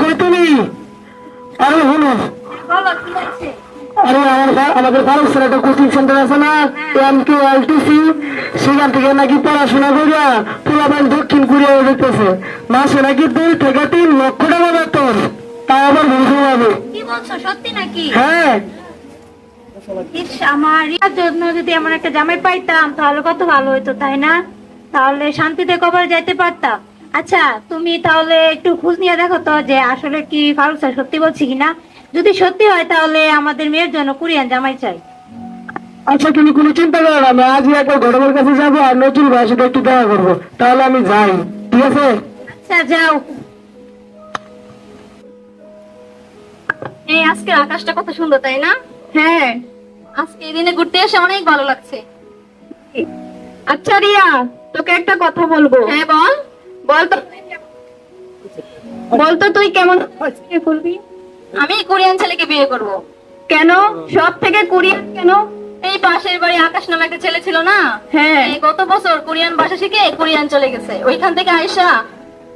কই তুমি? আরে শুনো বলো কি হয়েছে? আরে আমার আমাদের ভারত স্যার একটা কোচিং সেন্টার আছে না? এম কে এলটিসি সেখান থেকে নাকি পড়াশোনা করিয়া দক্ষিণ কোরিয়া মাসে নাকি দুই থেকে তিন লক্ষ টাকা বেতন। তা আবার বুঝতে হবে। কি বলছো? সত্যি নাকি? হ্যাঁ। আমার জন্য যদি এমন একটা জামাই পাইতাম তাহলে কত ভালো হতো তাই না? তাহলে শান্তিতে কবার যাইতে পারতাম। আচ্ছা তুমি তাহলে একটু খোঁজ নিয়ে দেখো তো যে আসলে কি ফারুক স্যার সত্যি বলছি কিনা। যদি সত্যি হয় তাহলে আমাদের মেয়ের জন্য কোরিয়ান জামাই চাই। আচ্ছা তুমি কোনো চিন্তা করো না আমি আজই একবার ঘটকের কাছে যাব আর নতুন ভাইয়ের সাথে একটু দেখা করব। তাহলে আমি যাই ঠিক আছে? আচ্ছা যাও। এই আজকে আকাশটা কত সুন্দর তাই না? হ্যাঁ। আজকে এই দিনে ঘুরতে এসে অনেক ভালো লাগছে। আচ্ছা রিয়া তোকে একটা কথা বলব। হ্যাঁ বল। বল তো। বল তো তুই কেমন আমি কোরিয়ান ছেলেকে বিয়ে করব। কেন? সব থেকে কোরিয়ান কেন? এই পাশের বাড়ি আকাশ নামে একটা ছেলে ছিল না? হ্যাঁ। গত বছর কোরিয়ান ভাষা শিখে কোরিয়ান চলে গেছে। ওইখান থেকে আয়সা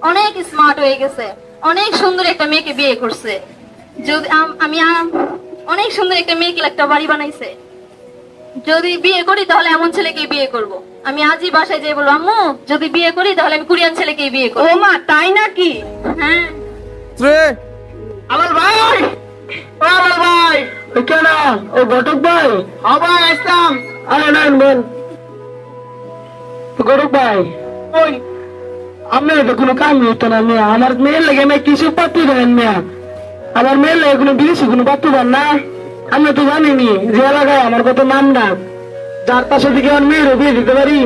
অনেক স্মার্ট হয়ে গেছে। অনেক সুন্দর একটা মেয়েকে বিয়ে করছে। যদি আম- আমি অনেক সুন্দর একটা মেয়েকে একটা বাড়ি বানাইছে। যদি বিয়ে করি তাহলে এমন ছেলেকে বিয়ে করব। আমি আজই বাসায় যেয়ে বলব আম্মু যদি বিয়ে করি তাহলে আমি কোরিয়ান ছেলেকেই বিয়ে করব। ও মা তাই নাকি? হ্যাঁ। আমার ভাই! আমার ভাই! কেন ও ঘটক ভাই? আবার আসলাম। আরে নাইন বল। ঘটক ভাই। ওই আমি তো কোনো কাম হতো না। মেয়ে আমার মেয়ের লেগে কিছু পাত্র দেবেন মেয়া আমার মেয়ের লেগে কোনো বিদেশি কোনো পাত্র দেন না। আমি তো জানিনি যে এলাকায় আমার কত নাম ডাক। যার পাশে দিকে আমার মেয়েরও বিয়ে দিতে পারি।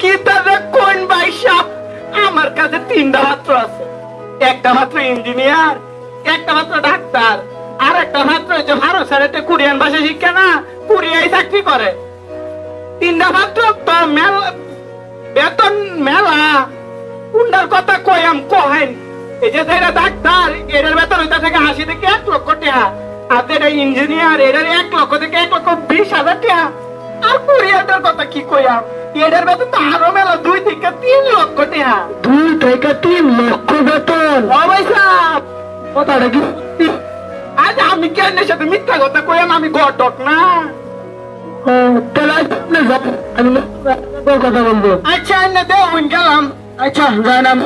কি তবে কোন বাইশা? আমার কাছে তিনটা মাত্র আছে। একটা মাত্র ইঞ্জিনিয়ার, একটা মাত্র ডাক্তার, আর একটা মাত্র যে ভারত স্যার একটা কোরিয়ান ভাষা শিক্ষা না, কোরিয়ায় চাকরি করে। তিনটা মাত্র মেলা বেতন মেলা। কোনটার কথা এই যে যেটা ডাক্তার এটার বেতন ওইটা থেকে আশি থেকে এক লক্ষ টাকা আর যেটা ইঞ্জিনিয়ার এটার এক লক্ষ থেকে এক লক্ষ বিশ হাজার টাকা আর কোরিয়াটার কথা কি কয়াম এটার বেতন তো আরও মেলা দুই থেকে তিন লক্ষ টাকা দুই থেকে তিন লক্ষ বেতন। ভাই সাহেব, কথাটা কি আজ আমি কেন সাথে মিথ্যা কথা কয়াম আমি ঘটক না। আমি কথা বলব। আচ্ছা দেউন গেলাম। আচ্ছা জানাম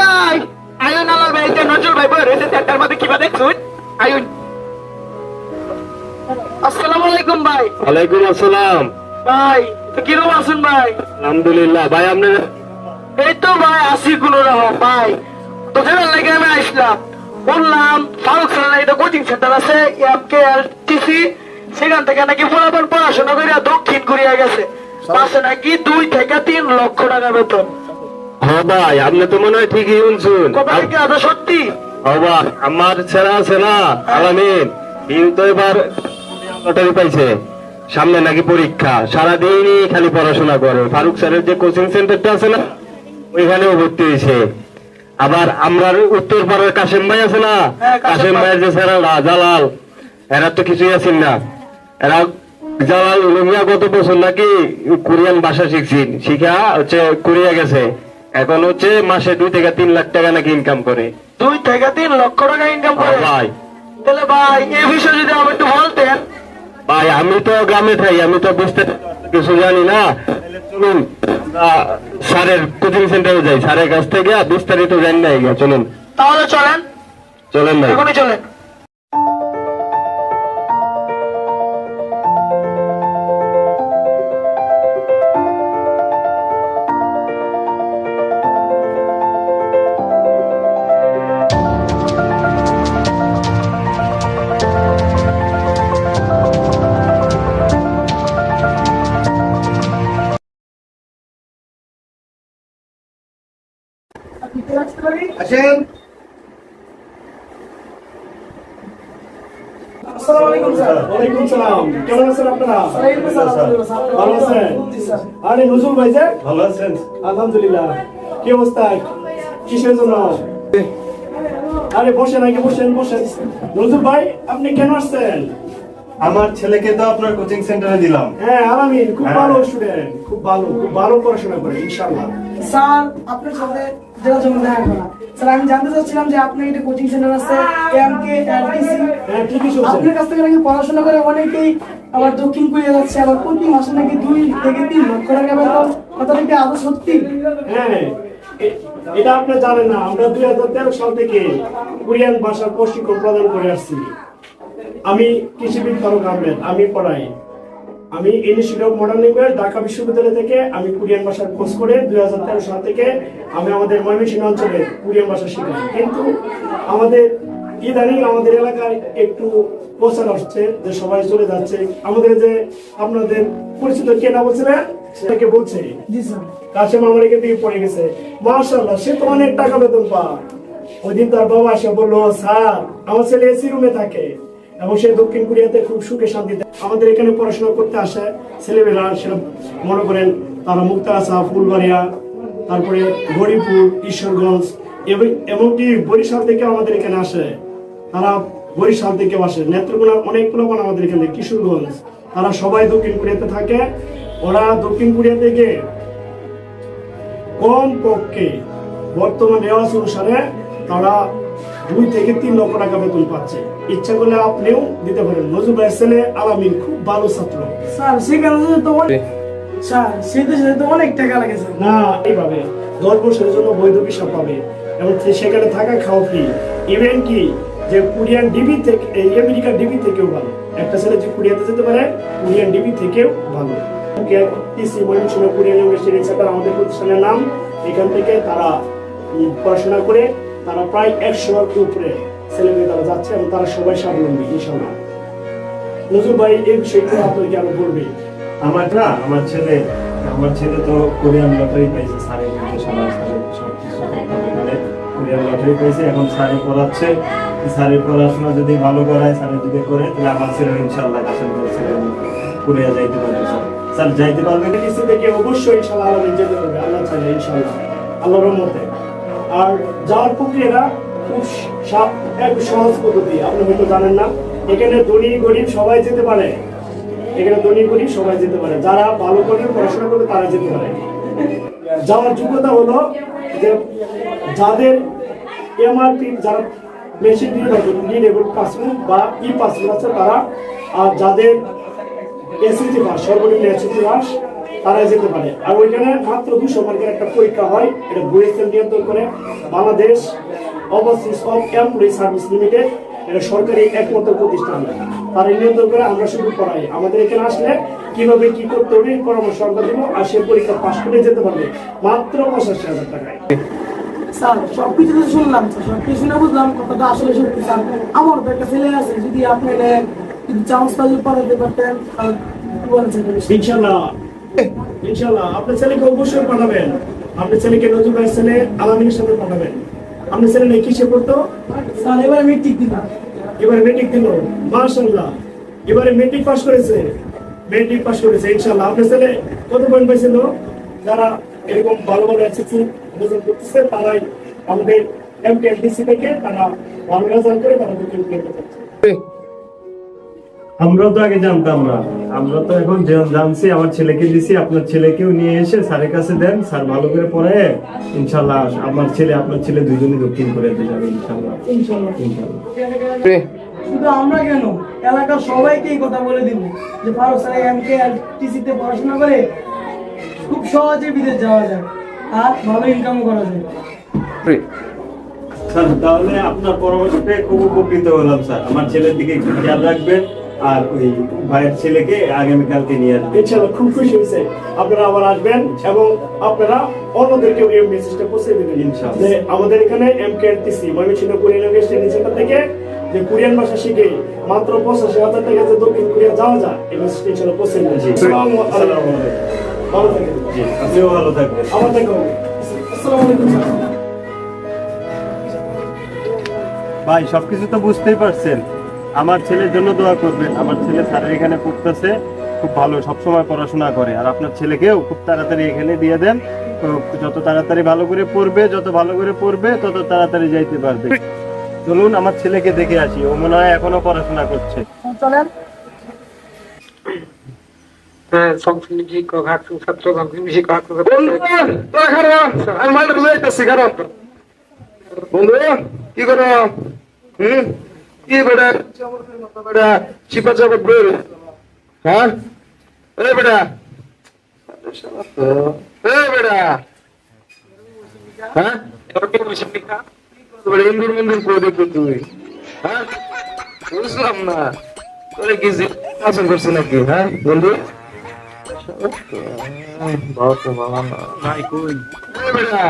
ভাই আয়ুন আলাল ভাই নজরুল ভাই বই রয়েছে সেন্টার মধ্যে কিবা দেখছুন? আয়ুন। আসসালামু আলাইকুম ভাই। ওয়ালাইকুম আসসালাম। ভাই তো কীরকম আছেন ভাই? আলহামদুলিল্লাহ ভাই আপনি? এই তো ভাই আসি কোন রকম ভাই। তো যেমন লাগে আমি আসলাম। বললাম ফারুক স্যার এটা কোচিং সেন্টার আছে এম কে এল টিসি সেখান থেকে নাকি ফলাফল পড়াশোনা করে দক্ষিণ কোরিয়া গেছে। মাসে নাকি দুই থেকে তিন লক্ষ টাকা বেতন। ভাই আপনি তো মনে হয় ঠিকই শুনছুন। সত্যি? হ্যাঁ আমার ছেলে আছে না আলামিন। ইউ তো এবার লটারি পাইছে। সামনে নাকি পরীক্ষা। সারাদিনই খালি পড়াশোনা করে। ফারুক স্যারের যে কোচিং সেন্টারটা আছে না ওইখানেও ভর্তি হয়েছে। আবার আমরা উত্তর পাড়ার কাশেম ভাই আছে না? হ্যাঁ, কাশেম কাশেম ভাই। ভাইয়ের যে স্যারেরা জালাল। এরা তো কিছুই আছেন না। এরা জালাল উলুমিয়া গত বছর নাকি কোরিয়ান ভাষা শিখছেন। শিখা হচ্ছে কোরিয়া গেছে। এখন হচ্ছে মাসে দুই থেকে তিন লাখ টাকা নাকি ইনকাম করে। দুই থেকে তিন লক্ষ টাকা ইনকাম করে? হ্যাঁ ভাই। তাহলে ভাই এই বিষয়ে যদি আমি একটু বলতেন। ভাই আমি তো গ্রামে থাকি আমি তো বুঝতে কিছু জানি না। তাহলে চলুন স্যারের কোচিং সেন্টারে যাই। স্যারের কাছ থেকে বিস্তারিত জানি না চলুন। তাহলে চলেন। চলেন ভাই। এখনই চলেন। ওয়ালাইকুম সালাম। কেমন আছেন আপনারা? ভালো আছেন? আরে নজরুল ভাই যে? ভালো আছেন? আলহামদুলিল্লাহ। কি অবস্থা? কিসের জন্য? আরে বসেন আগে বসেন বসেন। নজরুল ভাই আপনি কেন আসছেন? আমার ছেলেকে তো আপনার কোচিং সেন্টারে দিলাম। হ্যাঁ আলামিন খুব হ্যাঁ। ভালো স্টুডেন্ট খুব ভালো খুব ভালো পড়াশোনা করে ইনশাআল্লাহ। স্যার আপনার সাথে যারা জন্য দেখা করা স্যার আমি জানতে চাচ্ছিলাম যে আপনার এটা কোচিং সেন্টার আছে এমকে এলটিসি হ্যাঁ ঠিকই শুনছেন। আপনার কাছ থেকে নাকি পড়াশোনা করে অনেকেই আবার দক্ষিণ কোরিয়া যাচ্ছে আবার প্রতি মাসে নাকি দুই থেকে তিন লক্ষ টাকা বেতন কথাটা কি আদৌ সত্যি? হ্যাঁ এটা আপনি জানেন না আমরা দুই হাজার তেরো সাল থেকে কোরিয়ান ভাষার প্রশিক্ষণ প্রদান করে আসছি। আমি কৃষিবিদ ফারুক আহমেদ আমি পড়াই। আমি institute of modern language Dhaka বিশ্ববিদ্যালয় থেকে আমি কোরিয়ান ভাষার কোর্স করে দুই হাজার তেরো সাল থেকে আমি আমাদের ময়মনসিংহ অঞ্চলে কোরিয়ান ভাষা শিখাই। কিন্তু আমাদের ইদানিং আমাদের এলাকায় একটু প্রচার আসছে যে সবাই চলে যাচ্ছে। আমাদের যে আপনাদের পরিচিত কে না বলছিলেন সেটাকে বলছে? কাশেম আমার এখান থেকে পড়ে গেছে। মার্শাল্লাহ সে তো অনেক টাকা বেতন পায়। ওই দিন তার বাবা এসে বলল স্যার আমার ছেলে এসি রুমে থাকে। এবং সে দক্ষিণ কোরিয়াতে খুব সুখে শান্তিতে আমাদের এখানে পড়াশোনা করতে আসে ছেলেমেয়েরা সেটা মনে করেন তারা মুক্তাগাছা ফুলবাড়িয়া, তারপরে গরিপুর ঈশ্বরগঞ্জ এবং এমনকি বরিশাল থেকে আমাদের এখানে আসে। তারা বরিশাল থেকে আসে। নেত্রকোনার অনেক লোকজন আমাদের এখানে, কিশোরগঞ্জ। তারা সবাই দক্ষিণ কোরিয়াতে থাকে। ওরা দক্ষিণ কোরিয়া থেকে কম পক্ষে বর্তমান রেওয়াজ অনুসারে তারা দুই থেকে তিন লক্ষ টাকা বেতন পাচ্ছে। ইচ্ছা করলে আপনিও দিতে পারেন। ভাইয়ের ছেলে আলামিন খুব ভালো ছাত্র। স্যার সেখানে তো অনেক স্যার সেই দেশে তো অনেক টাকা লাগে স্যার। না এইভাবে দশ বছরের জন্য বৈধ ভিসা পাবে। এবং সেখানে থাকা খাওয়া ফ্রি ইভেন কি যে কোরিয়ান ডিবি থেকে এই আমেরিকার ডিবি থেকেও ভালো। একটা ছেলে যে কোরিয়াতে যেতে পারে কোরিয়ান ডিবি থেকেও ভালো। টিসি ময়মনসিংহ কোরিয়ান ইউনিভার্সিটি সেটা আমাদের প্রতিষ্ঠানের নাম। এখান থেকে তারা পড়াশোনা করে তারা প্রায় একশোর উপরে ছেলেমেয়ে তারা যাচ্ছে এবং তারা সবাই স্বাবলম্বী ইনশাল্লাহ নজরুল ভাই এই বিষয়টা আপনাকে আরও বলবে? আমার না আমার ছেলে আমার ছেলে তো কোরিয়ান লটারি পাইছে সাড়ে নির্দেশনা সাড়ে সব কিছু কোরিয়ান লটারি পাইছে এখন স্যারে পড়াচ্ছে। স্যারের পড়াশোনা যদি ভালো করায় স্যারে যদি করে তাহলে আমার ছেলে ইনশাল্লাহ কাছে ছেলে কোরিয়া যাইতে পারবে স্যার। স্যার যাইতে পারবে? কিছু থেকে অবশ্যই ইনশাল্লাহ আলামিন যেতে পারবে আল্লাহ চাইলে ইনশাআল্লাহ। আল্লাহর রহমতে। আর যাওয়ার প্রক্রিয়াটা খুব সা- এক সহজ পদ্ধতি আপনি হয়তো জানেন না, এখানে ধনী গরিব সবাই যেতে পারে। এখানে ধনী গরিব সবাই যেতে পারে। যারা ভালো করে পড়াশোনা করবে তারা যেতে পারে। যাওয়ার যোগ্যতা হলো যে যাদের এমআরপি যারা বেশি নির্ভর পাসপোর্ট বা ই পাসপোর্ট আছে তারা, আর যাদের এসএসসি পাস সর্বনিম্ন এসএসসি পাস তারা যেতে পারে। আর ওইখানে মাত্র দুশো মার্কের একটা পরীক্ষা হয় এটা বুয়েসেল নিয়ন্ত্রণ করে। Bangladesh overseas of employee service limited এটা সরকারি একমাত্র প্রতিষ্ঠান। তারা নিয়ন্ত্রণ করে আমরা শুধু পড়াই। আমাদের এখানে আসলে কীভাবে কি করতে হবে পরামর্শ আমরা দিব আর সে পরীক্ষা পাশ করে যেতে পারবে। মাত্র পঁচাশি হাজার টাকায়। স্যার সবকিছু তো শুনলাম সবকিছু শুনে বুঝলাম কথাটা আসলে সত্যি স্যার। আমার তো একটা ছেলে আছে যদি আপনি যদি চান্স পাইলে পাঠাতে পারতেন? ইনশাল্লাহ। আপনার ছেলেকে অবশ্যই পাঠাবেন। আপনার ছেলেকে নজরুল ভাইয়ের ছেলে আলামিনের সাথে পাঠাবেন। আপনার ছেলে নাকি কিসে পড়তো? স্যার এবার আমি ঠিক দিলাম মেট্রিক দিল। মাশাআল্লাহ। এবারে মেট্রিক পাস করেছে। মেট্রিক পাস করেছে ইনশাআল্লাহ। আপনার ছেলে কত পয়েন্ট পাইছিল? যারা এরকম ভালো করতেছে তারাই আমাদের থেকে তারা ভালো রেজাল্ট করে তারা দুটো প্লেয়ার করছে। আমরা তো আগে জানতাম না। আমরা তো এখন জানছি আমার ছেলেকে দিছি আপনার ছেলেকেও নিয়ে এসে স্যারের কাছে দেন স্যার ভালো করে পড়ে ইনশাল্লাহ আমার ছেলে আপনার ছেলে দুজনই দক্ষিণ কোরিয়াতে যাবে ইনশাল্লাহ। ইনশাল্লাহ। শুধু আমরা কেন? এলাকার সবাইকে এই কথা বলে দিব যে ফারুক স্যার এমকে আর টিসিতে পড়াশোনা করে খুব সহজে বিদেশ যাওয়া যায় আর ভালো ইনকাম করা যায়। স্যার তাহলে আপনার পরামর্শে খুব উপকৃত হলাম স্যার। আমার ছেলের দিকে একটু খেয়াল রাখবেন। আর ওই ভাইয়ের ছেলেকে আগামীকালকে নিয়ে ইনশাআল্লাহ খুব খুশি হয়েছে। আপনারা আবার আসবেন এবং আপনারা অন্যদেরকেও এই মেসেজটা পৌঁছে দেবেন ইনশাআল্লাহ। আমাদের এখানে MKRTC Mymensingh Korean language training centre থেকে যে কোরিয়ান ভাষা শিখে মাত্র পঁচাশি হাজার টাকা যে দক্ষিণ কোরিয়া যাওয়া যায় এই মেসেজটা পৌঁছে দেবেন। ভালো থাকেন। জি আপনিও ভালো থাকবেন। আমার থেকে আসসালামু আলাইকুম ভাই সবকিছু তো বুঝতেই পারছেন। আমার ছেলের জন্য দোয়া করবেন। আমার ছেলে স্যারের এখানে পড়তেছে খুব ভালো সবসময় পড়াশোনা করে। আর আপনার ছেলেকেও খুব তাড়াতাড়ি এখানে দিয়ে দেন। যত তাড়াতাড়ি ভালো করে পড়বে যত ভালো করে পড়বে তত তাড়াতাড়ি যাইতে পারবে। চলুন আমার ছেলেকে দেখে আসি। ও মনে হয় এখনও পড়াশোনা করছে। চলেন। হ্যাঁ বন্ধু কি করো? হুম? কি বেটা? বেটা চিপা চাপা বের হ্যাঁ? এ বেটা। এ বেটা। হ্যাঁ? ইন্দুর মিন্দুর করে দেখো তুই। হ্যাঁ? বুঝলাম না। তোরা কি আসন করছে নাকি হ্যাঁ বন্ধু? ভাই কই? বেটা,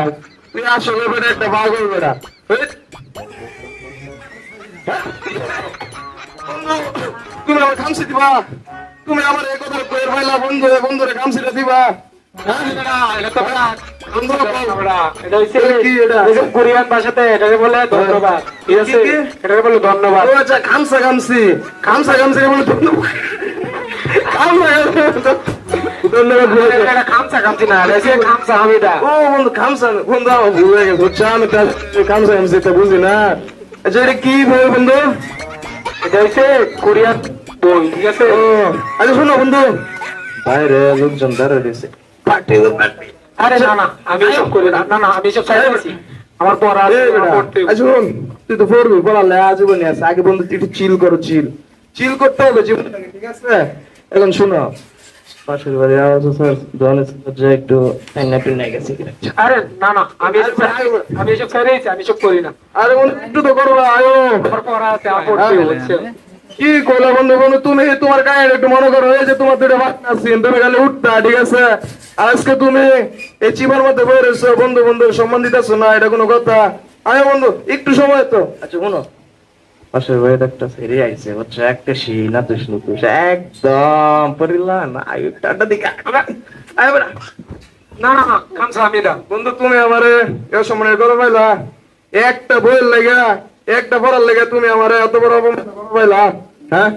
তুই আসলে বেটা একটা পাগল বেটা। তুমি আমার খামসি দিবা। তুমি আমার এই কথা কইর পাইলা বন্ধু বন্ধুরে খামসিটা দিবা। হ্যাঁ? বন্ধু, এটা হচ্ছে কি এটা? এই যে কোরিয়ান ভাষাতে এটাকে বলে ধন্যবাদ। ঠিক আছে? কি? এটাকে বলে ধন্যবাদ। ও আচ্ছা খামসা খামসি খামসা খামসি বলে ধন্যবাদ? বন্ধু খামসা বন্ধু আমার ভুল হয়ে গেছে বুঝছ? আমি তার খামসা খামসি তা বুঝি না। আচ্ছা এটা কি বই বন্ধু? এটা হচ্ছে কোরিয়ান বই ঠিক আছে? আচ্ছা শোনো বন্ধু। বাইরে লোকজন দাঁড়িয়ে রয়েছে পার্টি পার্টি আরে না না আমি করি না না চাই আমার পড়া। আচ্ছা শোন তুই তো পড়বি আছে আগে বন্ধু তুই একটু চিল করো চিল চিল করতে হবে জীবনটাকে ঠিক আছে? এখন শোনো পাশের বাড়ি আওয়াজ স্যার। দোয়ানে যে একটু আইনা পিন্না গেছে। আরে না না আমি এসব আমি এসব চাই আমি এসব করি না। আরে একটু তো করবা আয়ো। আমার আছে আমার পড়তে কি কইলা বন্ধু বন্ধু তুমি তোমার গায়ে একটু মনে করো এই যে তোমার দুটো বাচ্চা তুমি খালি উঠতা ঠিক আছে? আজকে তুমি এই চিবার মধ্যে বই রয়েছো বন্ধু বন্ধু সম্মান দিতেছো না এটা কোনো কথা? আরে বন্ধু একটু সময় তো। আচ্ছা শোনো পাশের আইছে। একটা শুনু একদম না টাটা দিকে না হামিদা বন্ধু, তুমি আমারে এ পাইলা। একটা বইয়ের লেগা, একটা পড়ার লেগা তুমি আমারে এত বড় অপমান করো হ্যাঁ?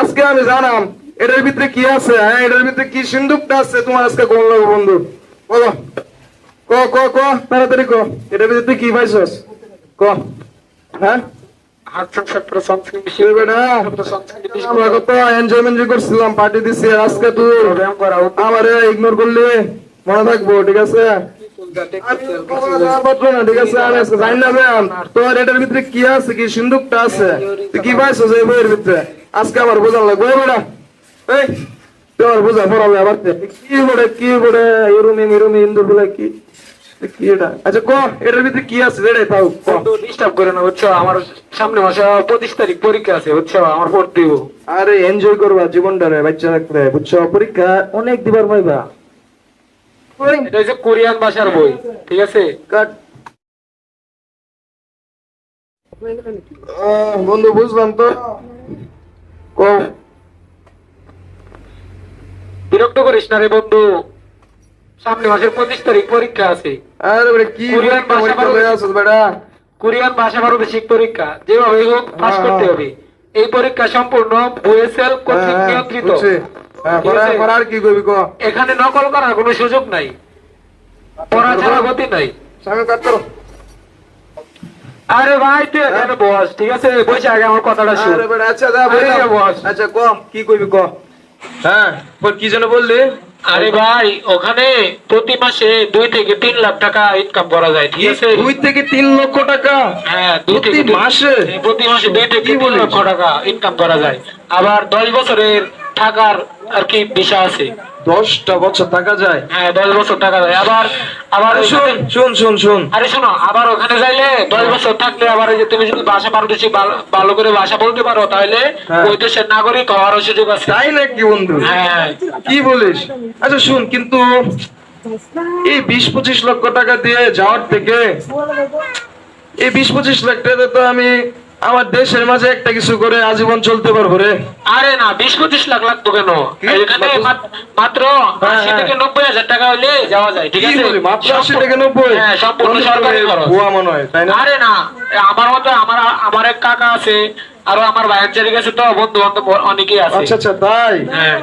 আজকে আমি জানাম, এটার ভিতরে কি আছে? হ্যাঁ এটার ভিতরে কি সিন্ধুকটা আছে? তোমার আজকে কোন লাগবে, বন্ধু? বলো। ক ক ক, তাড়াতাড়ি ক। এটার ভিতরে কি পাইছস? ক। হ্যাঁ? করছিলাম পার্টি দিছি আর আজকে তুই ব্যায়াম ইগনোর করলি মনে থাকব ঠিক আছে ঠিক আছে আমি আজকে জানি না ম্যাম তোর এটার ভিতরে কি আছে কি সিন্ধুকটা আছে তুই কি পাইছো যে বইয়ের ভিতরে আজকে আমার বোঝার লাগবে বেটা এই তুই বোঝা পড়াবে আবার। কি বলে কি বলে ইরুমি মিরুমি ইন্দুর বলে কি কি এটা? আচ্ছা ক? এটার ভিতরে কি আছে? এটাই তাও ডিস্টার্ব করে না বুঝছ? আমার সামনে মাসে পঁচিশ তারিখ পরীক্ষা আছে বুঝছ? আমার পড়তে দিব। আরে এনজয় করবা জীবনটারে বাচ্চা রাখতে বুঝছ? পরীক্ষা অনেক দিবার পাইবা। এটা হচ্ছে কোরিয়ান ভাষার বই ঠিক আছে? কাট। বন্ধু বুঝলাম তো। কম বিরক্ত করিস না রে বন্ধু। সামনে মাসের পঁচিশ তারিখ পরীক্ষা আছে। আরে বেটা কি কোরিয়ান ভাষা। বেটা। কোরিয়ান ভাষা পরীক্ষা। যেভাবে হোক পাস হ্যাঁ, করতে হ্যাঁ। হবে। এই পরীক্ষা সম্পূর্ণ বুয়েসেল কর্তৃক হ্যাঁ, নিয়ন্ত্রিত। বুঝছি। হ্যাঁ, ঠিক পড়া- আছে? পড়ার কি করবি ক? এখানে নকল করার কোনো সুযোগ নাই। পড়া ছাড়া গতি নাই। সামনে কাট করো আরে ভাই তুই এখানে বস ঠিক আছে? বসে আগে আমার কথাটা শুন। আরে বেটা আচ্ছা যা বস। আচ্ছা ক কি কইবি ক? হ্যাঁ বল কি যেন বললি? আরে ভাই ওখানে প্রতি মাসে দুই থেকে তিন লাখ টাকা ইনকাম করা যায় ঠিক আছে? দুই থেকে তিন লক্ষ টাকা? হ্যাঁ দুই প্রতি থেকে মাসে? প্রতি মাসে দুই থেকে তিন লক্ষ টাকা ইনকাম করা যায়। আবার দশ বছরের থাকার আর কি বিষয় আছে। দশটা বছর টাকা যায়। হ্যাঁ দশ বছর টাকা যায়। আবার আবার শোন শোন শোন শোন। আরে শোনো আবার ওখানে যাইলে দশ বছর থাকলে আবার যে তুমি যদি ভাষা পারদর্শী ভালো- ভালো করে ভাষা বলতে পারো তাহলে হ্যাঁ। ওই দেশের নাগরিক হওয়ারও সুযোগ আছে। তাই নাকি বন্ধু? হ্যাঁ। কি বলিস? আচ্ছা শুন কিন্তু এই বিশ পঁচিশ লক্ষ টাকা দিয়ে যাওয়ার থেকে এই বিশ পঁচিশ লাখ টাকা তো আমি আমার দেশের মাঝে একটা কিছু করে আজীবন চলতে পারব রে। আরে না বিশ পঁচিশ লাখ লাগতো কেন? এখানে মাত্র? হ্যাঁ, আশি হ্যাঁ। থেকে নব্বই হাজার টাকা হলে যাওয়া যায় ঠিক আছে? মাত্র আশি থেকে নব্বই? হ্যাঁ সম্পূর্ণ সরকারি খরচ। মনে হয় তাই না? আরে না আমার মতো আমার আমার এক কাকা আছে আরও আমার ভাইয়ের গেছে তো বন্ধু বান্ধব অনেকেই আছে। আচ্ছা আচ্ছা তাই? হ্যাঁ।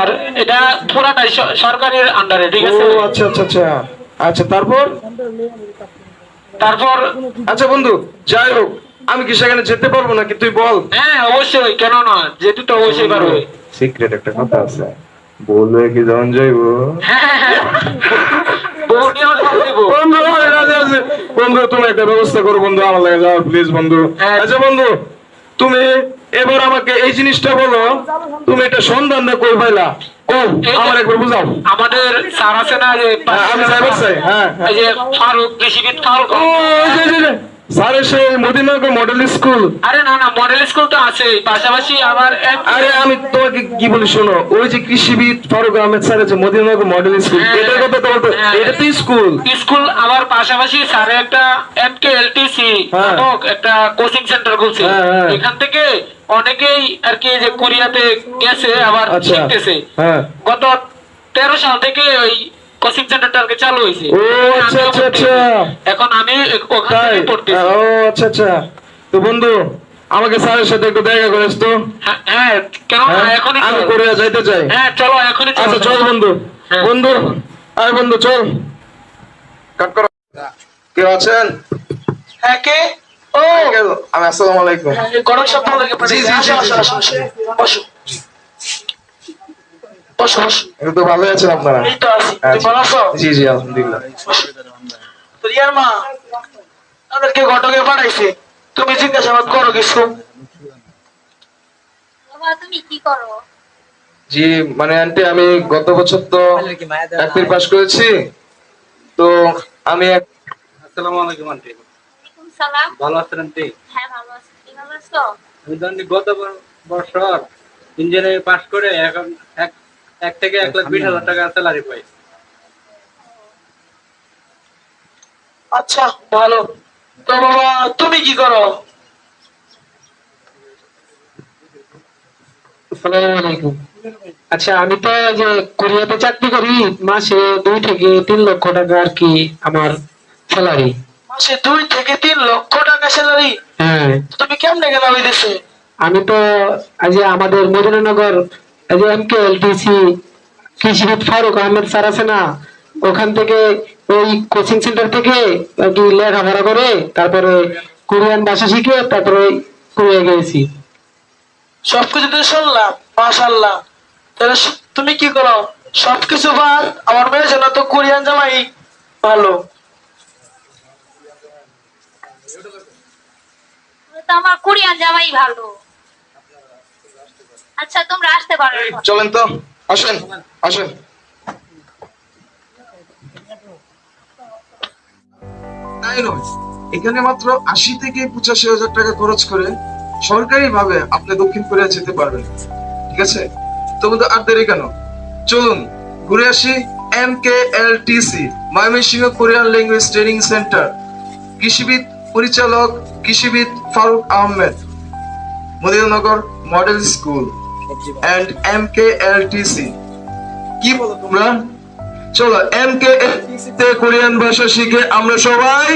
আর এটা পুরাটাই সরকারের আন্ডারে ঠিক আছে? আচ্ছা আচ্ছা আচ্ছা। আচ্ছা তারপর? তারপর আচ্ছা বন্ধু যাই হোক আমি কি সেখানে যেতে পারব নাকি? তুই বল। হ্যাঁ অবশ্যই কেন না? যেতে তো অবশ্যই পারবে। সিক্রেট একটা কথা আছে। বলবে কি যখন যাইবো। বন্ধু তুমি একটা ব্যবস্থা করো বন্ধু আমার লাগে যাও প্লিজ বন্ধু। হ্যাঁ। আচ্ছা বন্ধু তুমি এবার আমাকে এই জিনিসটা বলো তুমি এটা সন্ধান না কই পাইলা? আমার একবার বুঝাও। আমাদের স্যার আছে না যে হ্যাঁ, হ্যাঁ হ্যাঁ। ফারুক ফারুক। স্যারের সেই মদিনানগর মডেল স্কুল আরে না না মডেল স্কুল তো আছে পাশাপাশি আবার আরে আমি তোমাকে কি বলি শোনো ওই যে কৃষিবিদ ফারুক আহমেদ স্যারের যে মদিনানগর মডেল স্কুল হ্যাঁ। এটার কথা তো হ্যাঁ। এটা তো স্কুল স্কুল আবার পাশাপাশি স্যারে একটা এম কে এলটিসি হ্যাঁ। নামক একটা কোচিং সেন্টার খুলছে হ্যাঁ, হ্যাঁ। এখান থেকে অনেকেই আর কি যে কোরিয়াতে গেছে আবার আচ্ছা শিখতেছে হ্যাঁ গত তেরো সাল থেকে ওই কোচিং সেন্টারটা আর চালু হয়েছে। ও আচ্ছা আচ্ছা আচ্ছা। এখন আমি ওখান পড়তেছি। ও আচ্ছা আচ্ছা। তো বন্ধু আমাকে স্যারের সাথে একটু দেখা করিস তো। হ্যাঁ, হ্যাঁ কেন? হ্যাঁ? আমি চলো। কোরিয়া যাইতে চাই। হ্যাঁ চলো এখনই আচ্ছা চল বন্ধু। হ্যাঁ। বন্ধু আয় বন্ধু চল। কাট করো। কেউ আছেন? হ্যাঁ কে? ও। আমি আসসালামু আলাইকুম। সপ্তাহ থেকে জি, জি, জি, আসো আসো আসো। বসো। তো ভালো আছেন আপনারা। আছো। জি জি আলহামদুলিল্লাহ। তো রিয়ার মা আমাদেরকে ঘটকে পাঠাইছে। তুমি জিজ্ঞাসাবাদ করো কিছু। তুমি কি করো? জি মানে আন্টি আমি গত বছর তো পাস করেছি। তো আমি আসসালামু আলাইকুম আন্টি। সালাম। ভালো আছেন আন্টি? হ্যাঁ ভালো আছি। তুমি ভালো আছো? আমি তো গত বছর ইঞ্জিনিয়ারিং পাস করে এখন এক এক থেকে এক লাখ বিশ হাজার টাকা স্যালারি পাই। আচ্ছা ভালো। তো বাবা তুমি কি করো? আচ্ছা আমি তো যে কোরিয়াতে চাকরি করি মাসে দুই থেকে তিন লক্ষ টাকা আর কি আমার স্যালারি মাসে দুই থেকে তিন লক্ষ টাকা স্যালারি হ্যাঁ। তুমি কেমনে গেলা ওই দেশে? আমি তো আজ আমাদের মদিনানগর যে এম কে এলটিসি কৃষিবিদ ফারুক আহমেদ স্যার আছে না ওখান থেকে ওই কোচিং সেন্টার থেকে আর কি লেখাপড়া করে তারপরে কোরিয়ান ভাষা শিখে তারপরে কোরিয়া গেছি। সবকিছু তো শুনলাম মাশাল্লাহ তাহলে তুমি কি করো? সবকিছু বাদ আমার মেয়ের জন্য তো কোরিয়ান জামাই ভালো। আমার কোরিয়ান জামাই ভালো। আচ্ছা তোমরা আসতে পারো চলেন তো আসেন আসেন। এখানে মাত্র আশি থেকে পঁচাশি হাজার টাকা খরচ করে সরকারি ভাবে আপনি দক্ষিণ কোরিয়া যেতে পারবেন। ঠিক আছে? তো বন্ধু আর দেরি কেন? চলুন ঘুরে আসি M K L T C Mymensingh Korean language training centre. কৃষিবিদ পরিচালক কৃষিবিদ Faruk Ahmed Madinanagar model school. And M K L বলো তোমরা? চলো এম কে তে কোরিয়ান ভাষা শিখে আমরা সবাই